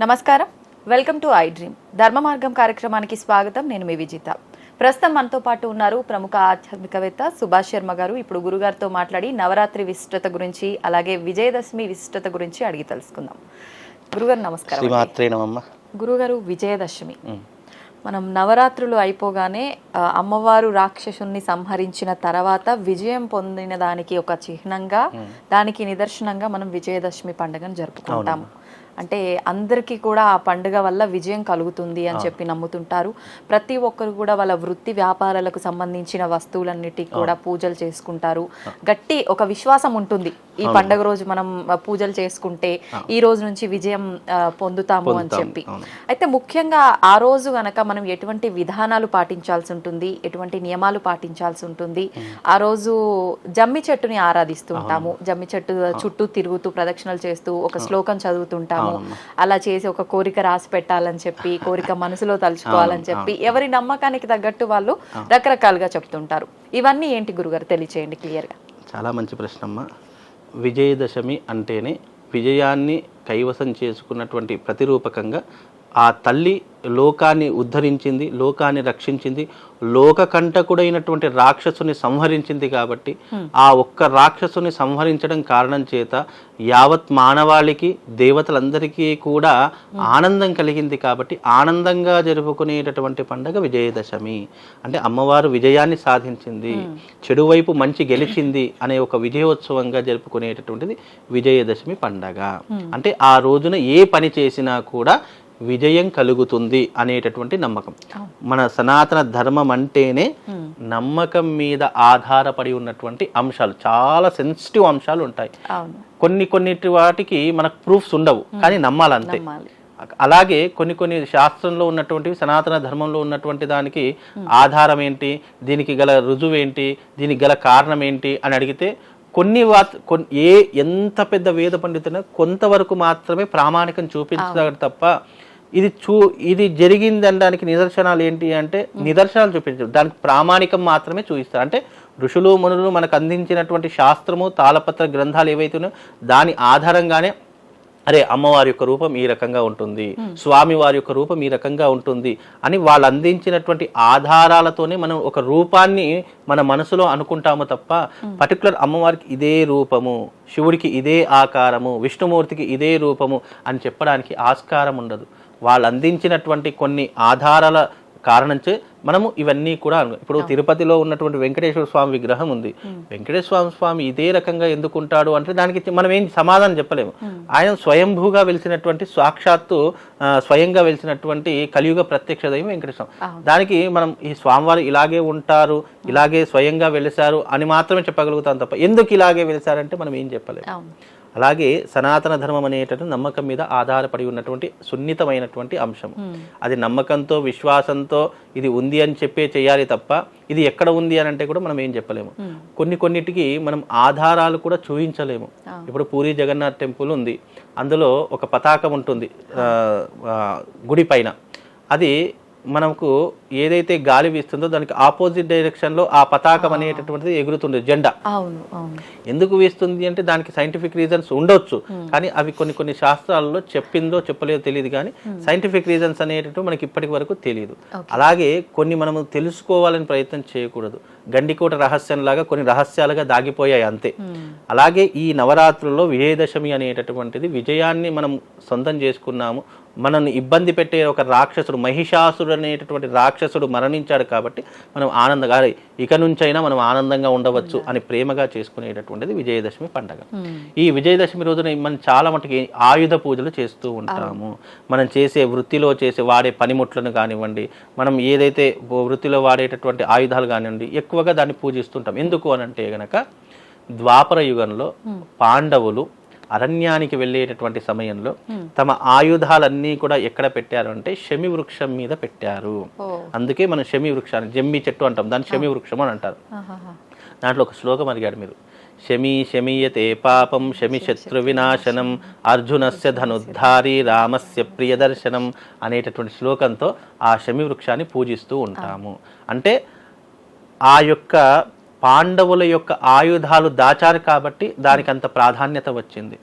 నమస్కారం. Welcome to I dream. ధర్మ మార్గం కార్యక్రమానికి స్వాగతం. నేను మీ విజిత. ప్రస్తుతం మనతో పాటు ఉన్నారు ప్రముఖ ఆధ్యాత్మికవేత్త సుభాష్ శర్మ గారు. ఇప్పుడు గురుగారితో మాట్లాడి నవరాత్రి విశిష్టత గురించి అలాగే విజయదశమి విశిష్టత గురించి అడిగి తెలుసుకుందాం. గురుగారు నమస్కారం గురుగారు విజయదశమి. మనం నవరాత్రులు అయిపోగానే అమ్మవారు రాక్షసుని సంహరించిన తర్వాత విజయం పొందిన దానికి ఒక చిహ్నంగా దానికి నిదర్శనంగా మనం విజయదశమి పండుగను జరుపుకుంటాము. అంటే అందరికీ కూడా ఆ పండుగ వల్ల విజయం కలుగుతుంది అని చెప్పి నమ్ముతుంటారు. ప్రతి ఒక్కరు కూడా వాళ్ళ వృత్తి వ్యాపారాలకు సంబంధించిన వస్తువులన్నిటికీ కూడా పూజలు చేసుకుంటారు. గట్టి ఒక విశ్వాసం ఉంటుంది. ఈ పండుగ రోజు మనం పూజలు చేసుకుంటే ఈ రోజు నుంచి విజయం పొందుతాము అని చెప్పి. అయితే ముఖ్యంగా ఆ రోజు గనక మనం ఎటువంటి విధానాలు పాటించాల్సి ఉంటుంది ఎటువంటి నియమాలు పాటించాల్సి ఉంటుంది ఆ రోజు జమ్మి చెట్టుని ఆరాధిస్తూ ఉంటాము. జమ్మి చెట్టు చుట్టూ తిరుగుతూ ప్రదక్షిణలు చేస్తూ ఒక శ్లోకం చదువుతుంటాము. అలా చేసి ఒక కోరిక రాసి పెట్టాలని చెప్పి కోరిక మనసులో తలుచుకోవాలని చెప్పి ఎవరి నమ్మకానికి తగ్గట్టు వాళ్ళు రకరకాలుగా చెప్తుంటారు. ఇవన్నీ ఏంటి గురుగారు? తెలియచేయండి క్లియర్గా చాలా మంచి ప్రశ్న అమ్మ విజయదశమి అంటేనే విజయాన్ని కైవసం చేసుకున్నటువంటి ప్రతిరూపకంగా ఆ తల్లి లోకాన్ని ఉద్ధరించింది లోకాన్ని రక్షించింది. లోకకంటకుడైనటువంటి రాక్షసుని సంహరించింది కాబట్టి ఆ ఒక్క రాక్షసుని సంహరించడం కారణం చేత యావత్ మానవాళికి దేవతలందరికీ కూడా ఆనందం కలిగింది కాబట్టి ఆనందంగా జరుపుకునేటటువంటి పండగ విజయదశమి. అంటే అమ్మవారు విజయాన్ని సాధించింది చెడు వైపు మంచి గెలిచింది అనే ఒక విజయోత్సవంగా జరుపుకునేటటువంటిది విజయదశమి పండగ. అంటే ఆ రోజున ఏ పని చేసినా కూడా విజయం కలుగుతుంది అనేటటువంటి నమ్మకం. మన సనాతన ధర్మం అంటేనే నమ్మకం మీద ఆధారపడి ఉన్నటువంటి అంశాలు. చాలా సెన్సిటివ్ అంశాలు ఉంటాయి. కొన్ని కొన్నిటి వాటికి మనకు ప్రూఫ్స్ ఉండవు కానీ నమ్మాలంతే. నమ్మాలి. అలాగే కొన్ని కొన్ని శాస్త్రంలో ఉన్నటువంటివి సనాతన ధర్మంలో ఉన్నటువంటి దానికి ఆధారం ఏంటి దీనికి గల రుజువు ఏంటి దీనికి గల కారణం ఏంటి అని అడిగితే కొన్ని ఏ ఎంత పెద్ద వేద పండితున్నా కొంతవరకు మాత్రమే ప్రామాణికం చూపించగలరు తప్ప ఇది చూ ఇది జరిగింది అనడానికి నిదర్శనాలు ఏంటి అంటే నిదర్శనాలు చూపించరు. దానికి ప్రామాణికం మాత్రమే చూపిస్తారు. అంటే ఋషులు మునులు మనకు అందించినటువంటి శాస్త్రము తాళపత్ర గ్రంథాలు ఏవైతే ఉన్నాయో దాని ఆధారంగానే అరే అమ్మవారి యొక్క రూపం ఈ రకంగా ఉంటుంది. స్వామి వారి యొక్క రూపం ఈ రకంగా ఉంటుంది అని వాళ్ళు అందించినటువంటి ఆధారాలతోనే మనం ఒక రూపాన్ని మన మనసులో అనుకుంటాము తప్ప పర్టికులర్ అమ్మవారికి ఇదే రూపము శివుడికి ఇదే ఆకారము విష్ణుమూర్తికి ఇదే రూపము అని చెప్పడానికి ఆస్కారం ఉండదు. వాళ్ళు అందించినటువంటి కొన్ని ఆధారాల కారణంచే మనము ఇవన్నీ కూడా ఇప్పుడు తిరుపతిలో ఉన్నటువంటి వెంకటేశ్వర స్వామి విగ్రహం ఉంది. వెంకటేశ్వర స్వామి ఇదే రకంగా ఎందుకు ఉంటాడు అంటే దానికి మనం ఏం సమాధానం చెప్పలేము. ఆయన స్వయంభూగా వెలిసినటువంటి సాక్షాత్తు స్వయంగా వెలిసినటువంటి కలియుగ ప్రత్యక్ష దైవం వెంకటేశ్వర. దానికి మనం ఈ స్వామివారు ఇలాగే ఉంటారు ఇలాగే స్వయంగా వెలిసారు అని మాత్రమే చెప్పగలుగుతాం తప్ప ఎందుకు ఇలాగే వెలిసారంటే మనం ఏం చెప్పలేము. అలాగే సనాతన ధర్మం అనేటటువంటి నమ్మకం మీద ఆధారపడి ఉన్నటువంటి సున్నితమైనటువంటి అంశం. అది నమ్మకంతో విశ్వాసంతో ఇది ఉంది అని చెప్పే చేయాలి తప్ప ఇది ఎక్కడ ఉంది అని అంటే కూడా మనం ఏం చెప్పలేము. కొన్ని కొన్నిటికి మనం ఆధారాలు కూడా చూపించలేము. ఇప్పుడు పూరి జగన్నాథ్ టెంపుల్ ఉంది. అందులో ఒక పతాకం ఉంటుంది. గుడి పైన. అది మనకు ఏదైతే గాలి వీస్తుందో దానికి ఆపోజిట్ డైరెక్షన్లో ఆ పతాకం అనేటటువంటిది ఎగురుతుంది జెండా. ఎందుకు వేస్తుంది అంటే దానికి సైంటిఫిక్ రీజన్స్ ఉండొచ్చు. కానీ అవి కొన్ని కొన్ని శాస్త్రాలలో చెప్పిందో చెప్పలేదో తెలియదు కానీ సైంటిఫిక్ రీజన్స్ అనేటట్టు మనకి ఇప్పటి వరకు తెలియదు. అలాగే కొన్ని మనము తెలుసుకోవాలని ప్రయత్నం చేయకూడదు. గండికోట రహస్యం లాగా కొన్ని రహస్యాలుగా దాగిపోయాయి అంతే. అలాగే ఈ నవరాత్రుల్లో విజయదశమి అనేటటువంటిది విజయాన్ని మనం సొంతం చేసుకున్నాము. మనల్ని ఇబ్బంది పెట్టే ఒక రాక్షసుడు మహిషాసుడు అనేటటువంటి రాక్షసుడు మరణించాడు కాబట్టి మనం ఆనందంగా "అరే, ఇక నుంచైనా మనం ఆనందంగా ఉండవచ్చు అని ప్రేమగా చేసుకునేటటువంటిది విజయదశమి పండగ. ఈ విజయదశమి రోజున మనం చాలా మటుకు ఆయుధ పూజలు చేస్తూ ఉంటాము. మనం చేసే వృత్తిలో చేసే వాడే పనిముట్లను కానివ్వండి మనం ఏదైతే వృత్తిలో వాడేటటువంటి ఆయుధాలు కానివ్వండి ఎక్కువగా దాన్ని పూజిస్తుంటాం. ఎందుకు అని అంటే గనక ద్వాపర యుగంలో పాండవులు అరణ్యానికి వెళ్ళేటటువంటి సమయంలో తమ ఆయుధాలన్నీ కూడా ఎక్కడ పెట్టారు అంటే శమి వృక్షం మీద పెట్టారు. అందుకే మనం శమి వృక్షాన్ని జమ్మి చెట్టు అంటాం దాన్ని శమి వృక్షం అని అంటారు. దాంట్లో ఒక శ్లోకం అడిగాడు మీరు. శమీ శమీయతే పాపం శమి శత్రు వినాశనం అర్జునస్య ధనుద్ధారి రామస్య ప్రియదర్శనం అనేటటువంటి శ్లోకంతో ఆ శమి వృక్షాన్ని పూజిస్తూ ఉంటాము. అంటే ఆ యొక్క పాండవుల యొక్క ఆయుధాలు దాచారు కాబట్టి దానికి అంత ప్రాధాన్యత వచ్చింది.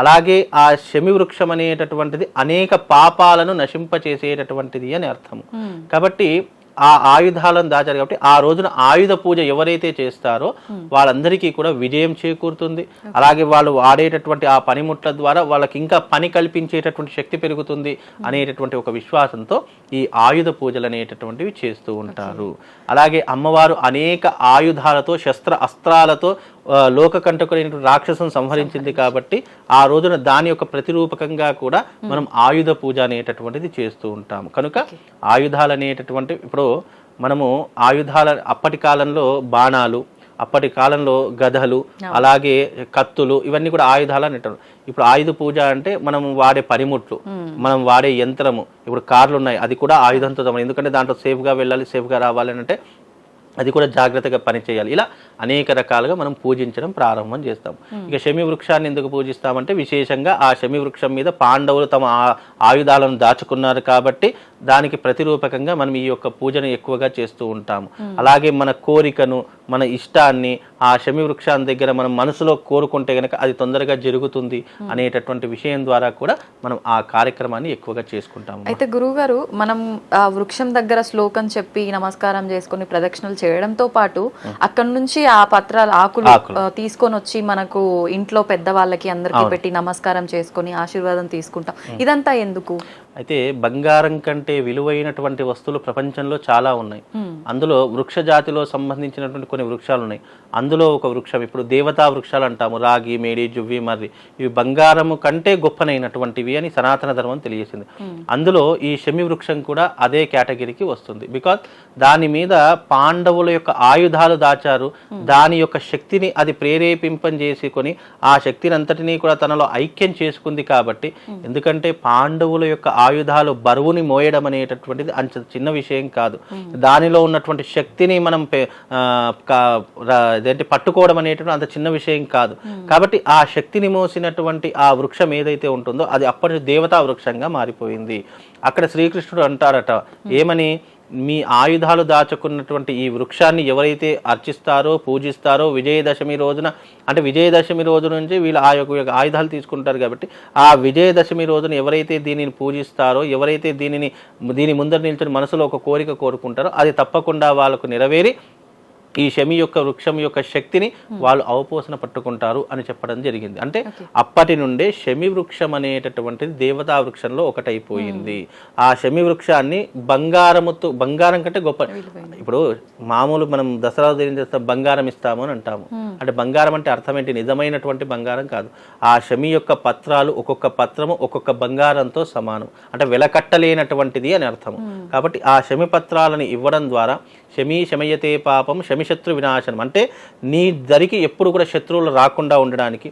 అలాగే ఆ శమి వృక్షం అనేటటువంటిది అనేక పాపాలను నశింపచేసేటటువంటిది అని అర్థము. కాబట్టి ఆ ఆయుధాలను దాచారు కాబట్టి ఆ రోజున ఆయుధ పూజ ఎవరైతే చేస్తారో వాళ్ళందరికీ కూడా విజయం చేకూరుతుంది. అలాగే వాళ్ళు వాడేటటువంటి ఆ పనిముట్ల ద్వారా వాళ్ళకి ఇంకా పని కల్పించేటటువంటి శక్తి పెరుగుతుంది అనేటటువంటి ఒక విశ్వాసంతో ఈ ఆయుధ పూజలు అనేటటువంటివి చేస్తూ ఉంటారు. అలాగే అమ్మవారు అనేక ఆయుధాలతో శస్త్ర అస్త్రాలతో ఆ, లోకకంటకులైనటువంటి రాక్షసును సంహరించింది కాబట్టి ఆ రోజున దాని యొక్క ప్రతిరూపకంగా కూడా మనం ఆయుధ పూజ అనేటటువంటిది చేస్తూ ఉంటాము. కనుక ఆయుధాలు అనేటటువంటి ఇప్పుడు మనము ఆయుధాల అప్పటి కాలంలో బాణాలు అప్పటి కాలంలో గదలు అలాగే కత్తులు ఇవన్నీ కూడా ఆయుధాలు అని ఇప్పుడు ఆయుధ పూజ అంటే మనం వాడే పనిముట్లు మనం వాడే యంత్రము ఇప్పుడు కార్లు ఉన్నాయి అది కూడా ఆయుధంతో ఎందుకంటే దాంట్లో సేఫ్గా వెళ్ళాలి సేఫ్గా రావాలి అంటే అది కూడా జాగ్రత్తగా పనిచేయాలి. ఇలా అనేక రకాలుగా మనం పూజించడం ప్రారంభం చేస్తాం. ఇక శమి వృక్షాన్ని ఎందుకు పూజిస్తామంటే విశేషంగా ఆ శమి వృక్షం మీద పాండవులు తమ ఆయుధాలను దాచుకున్నారు కాబట్టి దానికి ప్రతిరూపకంగా మనం ఈ యొక్క పూజను ఎక్కువగా చేస్తూ ఉంటాము. అలాగే మన కోరికను మన ఇష్టాన్ని ఆ శమి వృక్షాన్ని దగ్గర మనం మనసులో కోరుకుంటే గనక అది తొందరగా జరుగుతుంది అనేటటువంటి విషయం ద్వారా కూడా మనం ఆ కార్యక్రమాన్ని ఎక్కువగా చేసుకుంటాము. అయితే గురువుగారు మనం ఆ వృక్షం దగ్గర శ్లోకం చెప్పి నమస్కారం చేసుకొని ప్రదక్షిణలు చేయడంతో పాటు అక్కడ నుంచి ఆ పత్రాలు ఆకులు తీసుకొని వచ్చి మనకు ఇంట్లో పెద్దవాళ్ళకి అందరికీ పెట్టి నమస్కారం చేసుకొని ఆశీర్వాదం తీసుకుంటాం. ఇదంతా ఎందుకు? అయితే బంగారం కంటే విలువైనటువంటి వస్తువులు ప్రపంచంలో చాలా ఉన్నాయి. అందులో వృక్ష జాతిలో సంబంధించినటువంటి కొన్ని వృక్షాలు ఉన్నాయి. అందులో ఒక వృక్షం ఇప్పుడు దేవతా వృక్షాలు అంటాము రాగి మేడి జువ్వి మర్రి. ఇవి బంగారము కంటే గొప్పనైనటువంటివి అని సనాతన ధర్మం తెలియజేసింది. అందులో ఈ శమి వృక్షం కూడా అదే కేటగిరీకి వస్తుంది. బికాజ్ దాని మీద పాండవుల యొక్క ఆయుధాలు దాచారు. దాని యొక్క శక్తిని అది ప్రేరేపింపం చేసుకొని ఆ శక్తిని అంతటినీ కూడా తనలో ఐక్యం చేసుకుంది కాబట్టి ఎందుకంటే పాండవుల యొక్క ఆయుధాలు బరువుని మోయడం అనేటటువంటిది అంత చిన్న విషయం కాదు. దానిలో ఉన్నటువంటి శక్తిని మనం ఏంటి పట్టుకోవడం అనేటువంటి అంత చిన్న విషయం కాదు. కాబట్టి ఆ శక్తిని మోసినటువంటి ఆ వృక్షం ఏదైతే ఉంటుందో అది అప్పటి దేవతా వృక్షంగా మారిపోయింది. అక్కడ శ్రీకృష్ణుడు అంటారట ఏమని? మీ ఆయుధాలు దాచుకున్నటువంటి ఈ వృక్షాన్ని ఎవరైతే అర్చిస్తారో పూజిస్తారో విజయదశమి రోజున అంటే విజయదశమి రోజు నుంచి వీళ్ళు ఆ యొక్క యొక్క ఆయుధాలు తీసుకుంటారు కాబట్టి ఆ విజయదశమి రోజున ఎవరైతే దీనిని పూజిస్తారో ఎవరైతే దీనిని దీని ముందర నిల్చొని మనసులో ఒక కోరిక కోరుకుంటారో అది తప్పకుండా వాళ్ళకు నెరవేరి ఈ శమి యొక్క వృక్షం యొక్క శక్తిని వాళ్ళు అవపోసన పట్టుకుంటారు అని చెప్పడం జరిగింది. అంటే అప్పటి నుండే శమి వృక్షం అనేటటువంటిది దేవతా వృక్షంలో ఒకటైపోయింది. ఆ శమి వృక్షాన్ని బంగారముతో బంగారం కంటే గొప్ప ఇప్పుడు మామూలు మనం దసరా ఏం చేస్తాం బంగారం ఇస్తాము అని అంటాము. అంటే బంగారం అంటే అర్థం ఏంటి నిజమైనటువంటి బంగారం కాదు. ఆ శమి యొక్క పత్రాలు ఒక్కొక్క పత్రము ఒక్కొక్క బంగారంతో సమానం. అంటే వెలకట్టలేనటువంటిది అని అర్థము. కాబట్టి ఆ శమి పత్రాలను ఇవ్వడం ద్వారా శమి శమయతే పాపం శమిశత్రు వినాశనం. అంటే నీ దరికి ఎప్పుడు కూడా శత్రువులు రాకుండా ఉండడానికి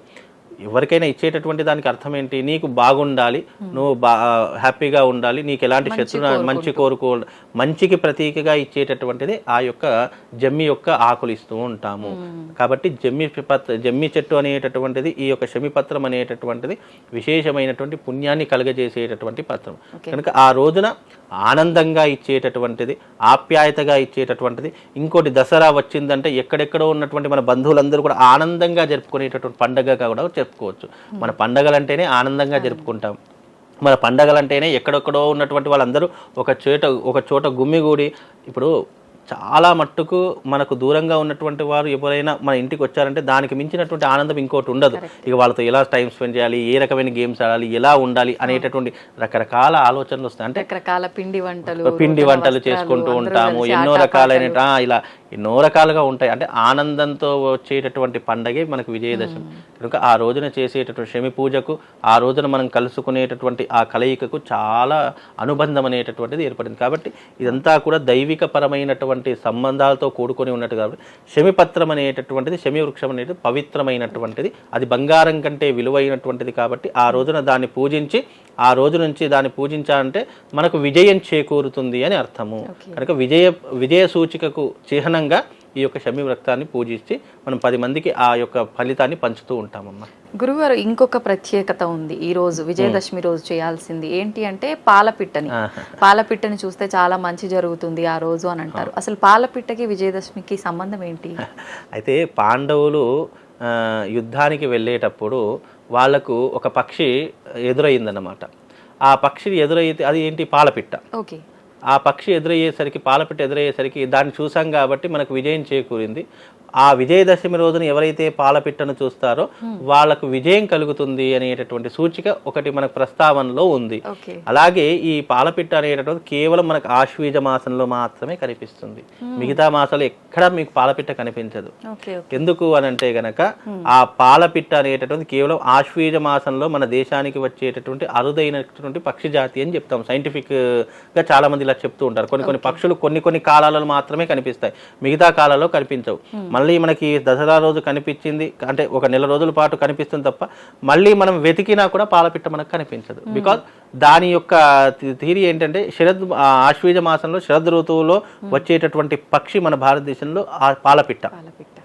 ఎవరికైనా ఇచ్చేటటువంటి దానికి అర్థం ఏంటి? నీకు బాగుండాలి. నువ్వు బా హ్యాపీగా ఉండాలి. నీకు ఎలాంటి శత్రు మంచి కోరుకో మంచికి ప్రతీకగా ఇచ్చేటటువంటిది ఆ యొక్క జమ్మి యొక్క ఆకులు ఇస్తూ ఉంటాము. కాబట్టి జమ్మి పత్ర జమ్మి చెట్టు అనేటటువంటిది ఈ యొక్క శమిపత్రం అనేటటువంటిది విశేషమైనటువంటి పుణ్యాన్ని కలుగజేసేటటువంటి పత్రం. కనుక ఆ రోజున ఆనందంగా ఇచ్చేటటువంటిది ఆప్యాయతగా ఇచ్చేటటువంటిది ఇంకోటి దసరా వచ్చిందంటే ఎక్కడెక్కడో ఉన్నటువంటి మన బంధువులందరూ కూడా ఆనందంగా జరుపుకునేటటువంటి పండగగా కూడా చెప్పుకోవచ్చు మన పండగలంటేనే ఆనందంగా జరుపుకుంటాం. మన పండగలంటేనే ఎక్కడెక్కడో ఉన్నటువంటి వాళ్ళందరూ ఒక చోట ఒక చోట గుమ్మిగూడి ఇప్పుడు చాలా మట్టుకు మనకు దూరంగా ఉన్నటువంటి వారు ఎవరైనా మన ఇంటికి వచ్చారంటే దానికి మించినటువంటి ఆనందం ఇంకోటి ఉండదు. ఇక వాళ్ళతో ఎలా టైం స్పెండ్ చేయాలి ఏ రకమైన గేమ్స్ ఆడాలి ఎలా ఉండాలి అనేటటువంటి రకరకాల ఆలోచనలు వస్తాయి. అంటే రకరకాల పిండి వంటలు పిండి వంటలు చేసుకుంటూ ఉంటాము ఎన్నో. రకాలైన ఇలా ఎన్నో రకాలుగా ఉంటాయి. అంటే ఆనందంతో వచ్చేటటువంటి పండగే మనకు విజయదశమి. కనుక ఆ రోజున చేసేటటువంటి శమి పూజకు ఆ రోజున మనం కలుసుకునేటటువంటి ఆ కలయికకు చాలా అనుబంధం అనేటటువంటిది ఏర్పడింది. కాబట్టి ఇదంతా కూడా దైవిక పరమైనటువంటి సంబంధాలతో కూడుకొని ఉన్నట్టు కాబట్టి శమిపత్రం అనేటటువంటిది శమి వృక్షం అనేది పవిత్రమైనటువంటిది. అది బంగారం కంటే విలువైనటువంటిది కాబట్టి ఆ రోజున దాన్ని పూజించి ఆ రోజు నుంచి దాన్ని పూజించాలంటే మనకు విజయం చేకూరుతుంది అని అర్థము. కనుక విజయ విజయ సూచికకు చిహ్నంగా ఈ యొక్క షమి వ్రతాన్ని పూజించి మనం పది మందికి ఆ యొక్క ఫలితాన్ని పంచుతూ ఉంటామమ్మా. గురుగారు ఇంకొక ప్రత్యేకత ఉంది ఈ రోజు విజయదశమి రోజు చేయాల్సింది. ఏంటి అంటే పాలపిట్టని. పాలపిట్టని చూస్తే చాలా మంచి జరుగుతుంది ఆ రోజు అని అంటారు. అసలు పాలపిట్టకి విజయదశమికి సంబంధం ఏంటి? అయితే పాండవులు ఆ, యుద్ధానికి వెళ్ళేటప్పుడు వాళ్ళకు ఒక పక్షి ఎదురయ్యిందన్నమాట ఆ పక్షి ఎదురైతే అది ఏంటి? పాలపిట్ట. ఓకే. ఆ పక్షి ఎదురయ్యేసరికి పాలపిట్ట ఎదురయ్యేసరికి దాన్ని చూసాం కాబట్టి మనకు విజయం చేకూరింది. ఆ విజయదశమి రోజున ఎవరైతే పాలపిట్టను చూస్తారో వాళ్ళకు విజయం కలుగుతుంది అనేటటువంటి సూచిక ఒకటి మనకు ప్రస్తావనలో ఉంది. అలాగే ఈ పాలపిట్ట అనేటటువంటి కేవలం మనకు ఆశ్వీజ మాసంలో మాత్రమే కనిపిస్తుంది. మిగతా మాసాలు ఎక్కడ మీకు పాలపిట్ట కనిపించదు. ఎందుకు అని అంటే గనక ఆ పాలపిట్ట అనేటటువంటి కేవలం ఆశ్వీజ మాసంలో మన దేశానికి వచ్చేటటువంటి అరుదైనటువంటి పక్షి జాతి అని చెప్తాం. సైంటిఫిక్గా చాలా మంది ఇలా చెప్తూ ఉంటారు. కొన్ని కొన్ని పక్షులు కొన్ని కొన్ని కాలాలలో మాత్రమే కనిపిస్తాయి. మిగతా కాలాల్లో కనిపించవు. మళ్ళీ మనకి దసరా రోజు కనిపించింది అంటే ఒక నెల రోజుల పాటు కనిపిస్తుంది తప్ప మళ్ళీ మనం వెతికినా కూడా పాలపిట్ట మనకు కనిపించదు. బికాజ్ దాని యొక్క థీరీ ఏంటంటే శరద్ ఆశ్వీజ మాసంలో శరద్ ఋతువులో వచ్చేటటువంటి పక్షి మన భారతదేశంలో ఆ పాలపిట్ట. పాలపిట్ట.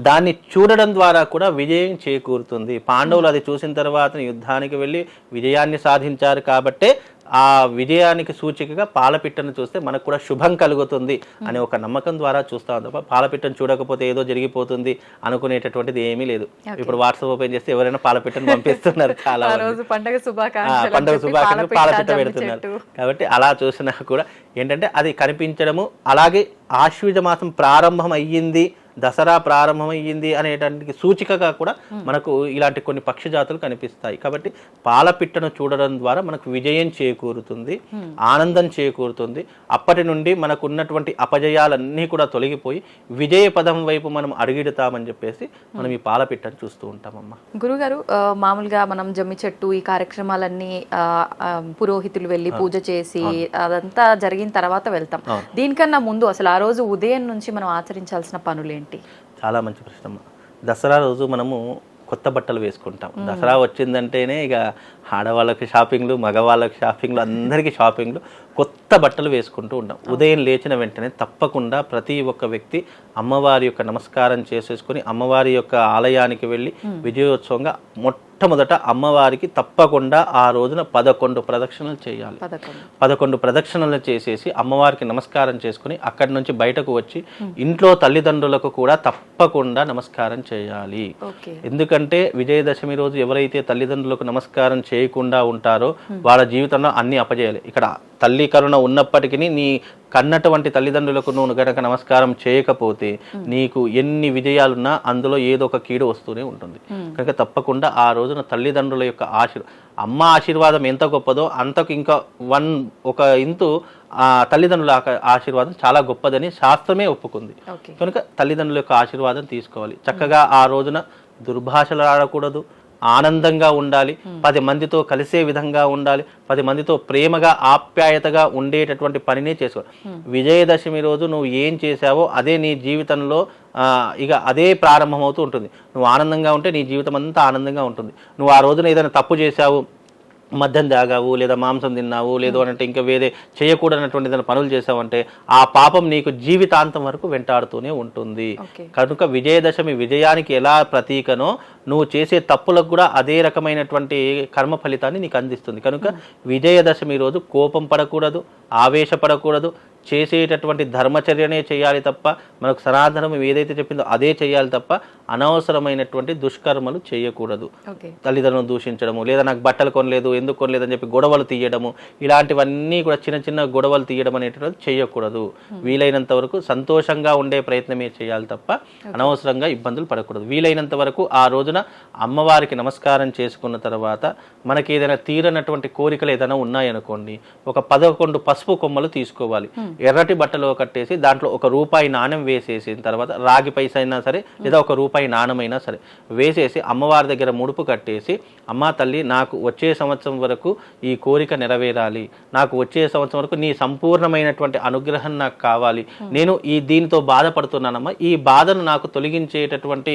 దాన్ని చూడడం ద్వారా కూడా విజయం చేకూరుతుంది. పాండవులు అది చూసిన తర్వాత యుద్ధానికి వెళ్ళి విజయాన్ని సాధించారు కాబట్టే ఆ విజయానికి సూచికగా పాలపిట్టను చూస్తే మనకు కూడా శుభం కలుగుతుంది అనే ఒక నమ్మకం ద్వారా చూస్తాం తప్ప పాలపిట్టను చూడకపోతే ఏదో జరిగిపోతుంది అనుకునేటటువంటిది ఏమీ లేదు. ఇప్పుడు వాట్సాప్ ఓపెన్ చేస్తే ఎవరైనా పాలపిట్టను పంపిస్తున్నారు చాలా పండగ శుభాకాంక్షలు పండుగ శుభాకాంక్షలు పాలపిట్ట, పెడుతున్నారు. కాబట్టి అలా చూసినా కూడా ఏంటంటే అది కనిపించడము అలాగే ఆశ్వీజ మాసం ప్రారంభం అయ్యింది దసరా ప్రారంభమయ్యింది అనేటానికి సూచికగా కూడా మనకు ఇలాంటి కొన్ని పక్షి జాతులు కనిపిస్తాయి. కాబట్టి పాలపిట్టను చూడడం ద్వారా మనకు విజయం చేకూరుతుంది ఆనందం చేకూరుతుంది. అప్పటి నుండి మనకు ఉన్నటువంటి అపజయాలన్నీ కూడా తొలగిపోయి విజయ పదం వైపు మనం అడుగిడుతామని చెప్పేసి మనం ఈ పాలపిట్టను చూస్తూ ఉంటామమ్మా. గురుగారు మామూలుగా మనం జమ్మి చెట్టు ఈ కార్యక్రమాలన్నీ పురోహితులు వెళ్ళి పూజ చేసి అదంతా జరిగిన తర్వాత వెళ్తాం. దీనికన్నా ముందు అసలు ఆ రోజు ఉదయం నుంచి మనం ఆచరించాల్సిన పనులేంటి చాలా మంచి ప్రశ్న. దసరా రోజు మనము కొత్త బట్టలు వేసుకుంటాం. దసరా వచ్చిందంటేనే ఇక ఆడవాళ్ళకి షాపింగ్లు మగవాళ్ళకి షాపింగ్లు అందరికీ షాపింగ్లు. కొత్త బట్టలు వేసుకుంటూ ఉంటాం ఉదయం లేచిన వెంటనే తప్పకుండా ప్రతి ఒక్క వ్యక్తి అమ్మవారి యొక్క నమస్కారం చేసేసుకొని అమ్మవారి యొక్క ఆలయానికి వెళ్ళి విజయోత్సవంగా మొట్టమొదట అమ్మవారికి తప్పకుండా ఆ రోజున పదకొండు ప్రదక్షిణలు చేయాలి. పదకొండు. ప్రదక్షిణలు చేసేసి అమ్మవారికి నమస్కారం చేసుకుని అక్కడి నుంచి బయటకు వచ్చి ఇంట్లో తల్లిదండ్రులకు కూడా తప్పకుండా నమస్కారం చేయాలి. ఎందుకంటే విజయదశమి రోజు ఎవరైతే తల్లిదండ్రులకు నమస్కారం చేయకుండా ఉంటారో వాళ్ళ జీవితంలో అన్ని అపజయాలి. ఇక్కడ తల్లి కరుణ ఉన్నప్పటికీ నీ కన్నటువంటి తల్లిదండ్రులకు నువ్వు గనక నమస్కారం చేయకపోతే నీకు ఎన్ని విజయాలున్నా అందులో ఏదో ఒక కీడు వస్తూనే ఉంటుంది. కనుక తప్పకుండా ఆ రోజున తల్లిదండ్రుల యొక్క ఆశీర్ అమ్మ ఆశీర్వాదం ఎంత గొప్పదో అంతకు ఇంకా వన్ ఒక ఇంతు ఆ తల్లిదండ్రుల ఆశీర్వాదం చాలా గొప్పదని శాస్త్రమే ఒప్పుకుంది. కనుక తల్లిదండ్రుల యొక్క ఆశీర్వాదం తీసుకోవాలి. చక్కగా ఆ రోజున దుర్భాషలు ఆడకూడదు. ఆనందంగా ఉండాలి. పది మందితో కలిసే విధంగా ఉండాలి. పది మందితో ప్రేమగా ఆప్యాయతగా ఉండేటటువంటి పనినే చేసుకోవాలి విజయదశమి రోజు నువ్వు ఏం చేశావో అదే నీ జీవితంలో ఇక అదే ప్రారంభమవుతూ ఉంటుంది. నువ్వు ఆనందంగా ఉంటే నీ జీవితం అంతా ఆనందంగా ఉంటుంది. నువ్వు ఆ రోజున ఏదైనా తప్పు చేశావు? మద్యం తాగావు లేదా మాంసం తిన్నావు లేదు అంటే ఇంకా వేరే చేయకూడనటువంటి ఏదైనా పనులు చేసావంటే ఆ పాపం నీకు జీవితాంతం వరకు వెంటాడుతూనే ఉంటుంది. కనుక విజయదశమి విజయానికి ఎలా ప్రతీకనో నువ్వు చేసే తప్పులకు కూడా అదే రకమైనటువంటి కర్మ ఫలితాన్ని నీకు అందిస్తుంది. కనుక విజయదశమి రోజు కోపం పడకూడదు ఆవేశపడకూడదు చేసేటటువంటి ధర్మచర్యనే చేయాలి తప్ప మనకు సనాతనం ఏదైతే చెప్పిందో అదే చేయాలి తప్ప అనవసరమైనటువంటి దుష్కర్మలు చేయకూడదు. తల్లిదండ్రులను దూషించడము లేదా నాకు బట్టలు కొనలేదు ఎందుకు కొనలేదు అని చెప్పి గొడవలు తీయడము ఇలాంటివన్నీ కూడా చిన్న చిన్న గొడవలు తీయడం అనేటువంటిది చేయకూడదు. వీలైనంత వరకు సంతోషంగా ఉండే ప్రయత్నమే చేయాలి తప్ప అనవసరంగా ఇబ్బందులు పడకూడదు. వీలైనంత వరకు ఆ రోజున అమ్మవారికి నమస్కారం చేసుకున్న తర్వాత మనకి ఏదైనా తీరనటువంటి కోరికలు ఏదైనా ఉన్నాయనుకోండి ఒక పదకొండు పసుపు కొమ్మలు తీసుకోవాలి. ఎర్రటి బట్టలో కట్టేసి దాంట్లో ఒక రూపాయి నాణెం వేసేసిన తర్వాత రాగి పైస అయినా సరే లేదా ఒక రూపాయి నాణమైనా సరే వేసేసి అమ్మవారి దగ్గర ముడుపు కట్టేసి అమ్మా తల్లి నాకు వచ్చే సంవత్సరం వరకు ఈ కోరిక నెరవేరాలి. నాకు వచ్చే సంవత్సరం వరకు నీ సంపూర్ణమైనటువంటి అనుగ్రహం నాకు కావాలి. నేను ఈ దీనితో బాధపడుతున్నానమ్మా. ఈ బాధను నాకు తొలగించేటటువంటి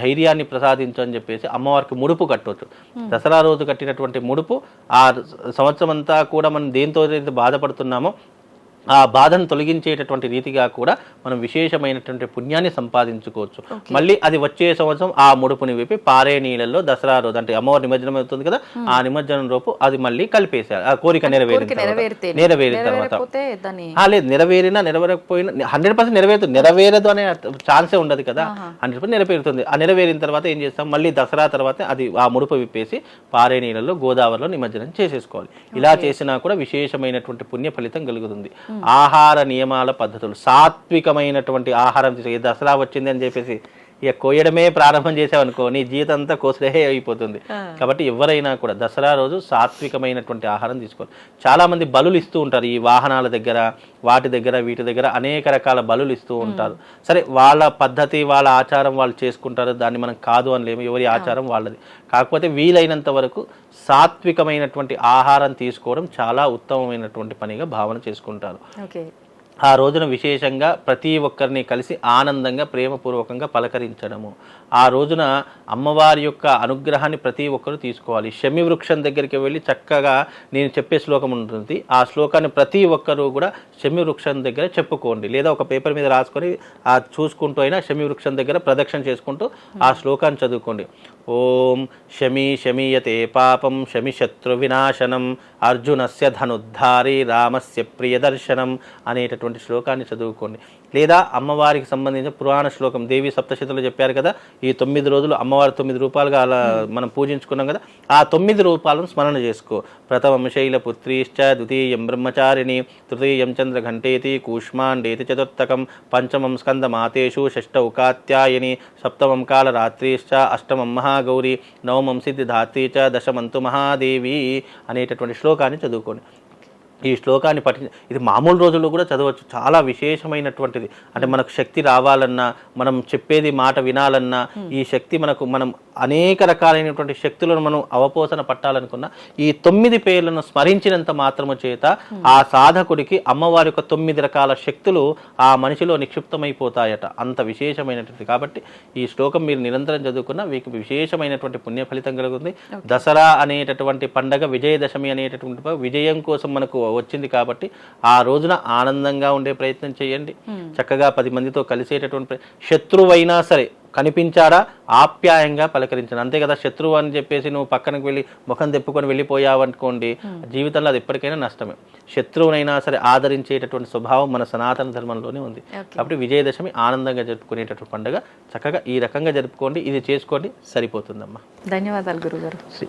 ధైర్యాన్ని ప్రసాదించు అని చెప్పేసి అమ్మవారికి ముడుపు కట్టవచ్చు దసరా రోజు కట్టినటువంటి ముడుపు ఆ సంవత్సరం అంతా కూడా మనం దేంతో అయితే బాధపడుతున్నామో ఆ బాధను తొలగించేటటువంటి రీతిగా కూడా మనం విశేషమైనటువంటి పుణ్యాన్ని సంపాదించుకోవచ్చు. మళ్ళీ అది వచ్చే సంవత్సరం ఆ ముడుపుని విప్పి పారే నీళ్ళల్లో దసరా రోజు అంటే అమ్మవారి నిమజ్జనం అవుతుంది కదా ఆ నిమజ్జనం రూపు అది మళ్ళీ కలిపేసేయాలి. ఆ కోరిక నెరవేరిన నెరవేరిన తర్వాత. లేదు నెరవేరినా నెరవేరకపోయినా హండ్రెడ్ పర్సెంట్ నెరవేరుతుంది. నెరవేరదు అనే ఛాన్సే ఉండదు కదా. హండ్రెడ్ పర్సెంట్ నెరవేరుతుంది. ఆ నెరవేరిన తర్వాత ఏం చేస్తాం? మళ్ళీ దసరా తర్వాత అది ఆ ముడుపు విప్పేసి పారే నీళ్ళలో గోదావరిలో నిమజ్జనం చేసేసుకోవాలి. ఇలా చేసినా కూడా విశేషమైనటువంటి పుణ్య ఫలితం కలుగుతుంది. ఆహార నియమాల పద్ధతులు సాత్వికమైనటువంటి ఆహారం తీసుకు దసరా వచ్చింది అని చెప్పేసి ఇక కోయడమే ప్రారంభం చేసావనుకో నీ జీవితం అంతా కోసరే అయిపోతుంది కాబట్టి ఎవరైనా కూడా దసరా రోజు సాత్వికమైనటువంటి ఆహారం తీసుకోవాలి. చాలా మంది బలులు ఇస్తూ ఉంటారు ఈ వాహనాల దగ్గర వాటి దగ్గర వీటి దగ్గర అనేక రకాల బలులు ఇస్తూ ఉంటారు. సరే వాళ్ళ పద్ధతి వాళ్ళ ఆచారం వాళ్ళు చేసుకుంటారు దాన్ని మనం కాదు అని లేము ఎవరి ఆచారం వాళ్ళది. కాకపోతే వీలైనంత వరకు సాత్వికమైనటువంటి ఆహారం తీసుకోవడం చాలా ఉత్తమమైనటువంటి పనిగా భావన చేసుకుంటారు. ఆ రోజున విశేషంగా ప్రతి ఒక్కరిని కలిసి ఆనందంగా ప్రేమపూర్వకంగా పలకరించడము. ఆ రోజున అమ్మవారి యొక్క అనుగ్రహాన్ని ప్రతి ఒక్కరు తీసుకోవాలి. శమి వృక్షం దగ్గరికి వెళ్ళి చక్కగా నేను చెప్పే శ్లోకం ఉంటుంది. ఆ శ్లోకాన్ని ప్రతి ఒక్కరూ కూడా శమి వృక్షం దగ్గర చెప్పుకోండి. లేదా ఒక పేపర్ మీద రాసుకొని ఆ చూసుకుంటూ అయినా శమి వృక్షం దగ్గర ప్రదక్షిణ చేసుకుంటూ ఆ శ్లోకాన్ని చదువుకోండి. ఓం శమీ శమీయతే పాపం శమి శత్రు వినాశనం అర్జునస్య ధనుద్ధారి రామస్య ప్రియదర్శనం అనేటటువంటి శ్లోకాన్ని చదువుకోండి. లేదా అమ్మవారికి సంబంధించిన పురాణ శ్లోకం దేవి సప్తశతిలో చెప్పారు కదా ఈ తొమ్మిది రోజులు అమ్మవారి తొమ్మిది రూపాలుగా అలా మనం పూజించుకున్నాం కదా ఆ తొమ్మిది రూపాలను స్మరణ చేసుకో. ప్రథమం శైలపుత్రీశ్చ ద్వితీయం బ్రహ్మచారిణి తృతీయం చంద్రఘంటేతి కూష్మాండేతి చతుర్థకం పంచమం స్కందమాతేషు షష్టౌ కాత్యాయని సప్తమం కాలరాత్రిశ్చ అష్టమం మహాగౌరి నవమం సిద్ధిధాత్రి చ దశమంతు మహాదేవి అనేటటువంటి శ్లోకాన్ని చదువుకోండి. ఈ శ్లోకాన్ని పఠి ఇది మామూలు రోజుల్లో కూడా చదవచ్చు. చాలా విశేషమైనటువంటిది. అంటే మనకు శక్తి రావాలన్నా మనం చెప్పేది మాట వినాలన్నా ఈ శక్తి మనకు మనం అనేక రకాలైనటువంటి శక్తులను మనం అవపోసన పట్టాలనుకున్నా ఈ తొమ్మిది పేర్లను స్మరించినంత మాత్రము చేత ఆ సాధకుడికి అమ్మవారి యొక్క తొమ్మిది రకాల శక్తులు ఆ మనిషిలో నిక్షిప్తమైపోతాయట. అంత విశేషమైనటువంటి కాబట్టి ఈ శ్లోకం మీరు నిరంతరం చదువుకున్న మీకు విశేషమైనటువంటి పుణ్య ఫలితం కలుగుతుంది దసరా అనేటటువంటి పండగ విజయదశమి అనేటటువంటి విజయం కోసం మనకు వచ్చింది కాబట్టి ఆ రోజున ఆనందంగా ఉండే ప్రయత్నం చేయండి. చక్కగా పది మందితో కలిసేటటువంటి శత్రువైనా సరే కనిపించాడా ఆప్యాయంగా పలకరించండి అంతే కదా శత్రువు అని చెప్పేసి నువ్వు పక్కనకి వెళ్ళి ముఖం తెప్పుకొని వెళ్ళిపోయావనుకోండి జీవితంలో అది ఎప్పటికైనా నష్టమే. శత్రువునైనా సరే ఆదరించేటటువంటి స్వభావం మన సనాతన ధర్మంలోనే ఉంది. కాబట్టి విజయదశమి ఆనందంగా జరుపుకునేటటువంటి పండుగ. చక్కగా ఈ రకంగా జరుపుకోండి ఇది చేసుకోండి సరిపోతుందమ్మా. ధన్యవాదాలు గురుగారు. శ్రీ